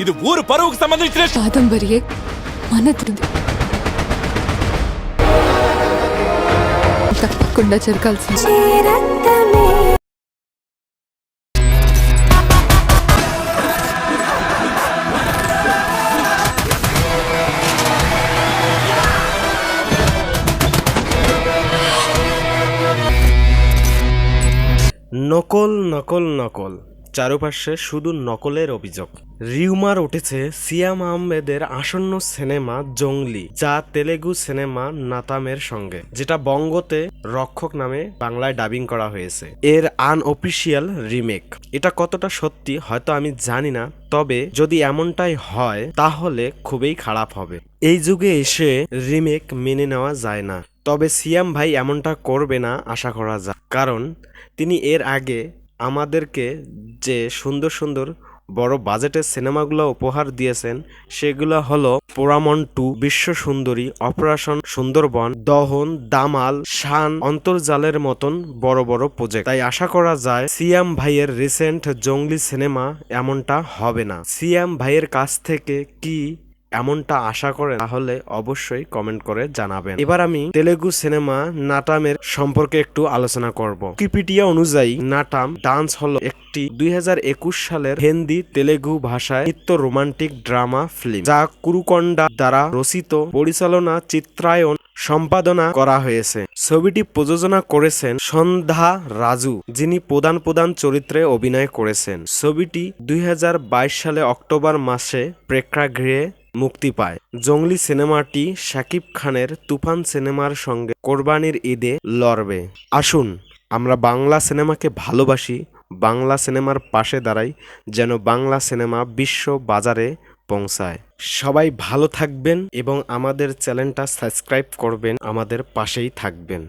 ఇది ఊరు పరువుకు సంబంధించిన కాదంబరియే మనది తప్పకుండా జరగాల్సింది নকল নকল নকল চারপাশে শুধু নকলের অভিযোগ। রিউমার উঠেছে সিয়াম আহমেদের আসন্ন সিনেমা জঙ্গলি, যা তেলেগু সিনেমা নাতামের সঙ্গে, যেটা বঙ্গতে রক্ষক নামে বাংলায় ডাবিং করা হয়েছে। এর আনঅফিসিয়াল রিমেক। এটা কতটা সত্যি হয়তো আমি জানি না, তবে যদি এমনটাই হয়, তাহলে খুবই খারাপ হবে। এই যুগে এসে রিমেক মেনে নেওয়া যায় না। তবে সিয়াম ভাই এমনটা করবে না, আশা করা যায়। কারণ, তিনি এর আগে আমাদেরকে যে সুন্দর সুন্দর বড় বাজেটের সিনেমাগুলো উপহার দিয়েছেন, সেগুলো হলো পোরামন টু, বিশ্ব সুন্দরী, অপারেশন সুন্দরবন, দহন, দামাল, শান, অন্তর্জালের মতন বড় বড় প্রজেক্ট তাই আশা করা যায়, সিয়াম ভাইয়ের রিসেন্ট জঙ্গলি সিনেমা এমনটা হবে না। সিয়াম ভাইয়ের কাছ থেকে কি এমনটা আশা করেন, তাহলে অবশ্যই কমেন্ট করে জানাবেন। এবার আমি তেলেগু সিনেমা নাটামের সম্পর্কে একটু আলোচনা করব। উইকিপিডিয়া অনুযায়ী, নাটাম ডান্স হলো একটি দুই সালের হিন্দি তেলেগু ভাষায় নিত্য রোমান্টিক ড্রামা ফিল্ম, যা কুরুকন্ডা দ্বারা রচিত, পরিচালনা, চিত্রায়ন, সম্পাদনা করা হয়েছে। ছবিটি প্রযোজনা করেছেন সন্ধ্যা রাজু, যিনি প্রধান প্রধান চরিত্রে অভিনয় করেছেন। ছবিটি দুই হাজার বাইশ সালে অক্টোবর মাসে প্রেক্ষাগৃহে মুক্তি পায়। জঙ্গলি সিনেমাটি শাকিব খানের তুফান সিনেমার সঙ্গে কোরবানির ঈদে লড়বে। আসুন, আমরা বাংলা সিনেমাকে ভালোবাসি, বাংলা সিনেমার পাশে দাঁড়াই, যেন বাংলা সিনেমা বিশ্ব বাজারে পৌঁছায়। সবাই ভালো থাকবেন এবং আমাদের চ্যানেলটা সাবস্ক্রাইব করবেন, আমাদের পাশেই থাকবেন।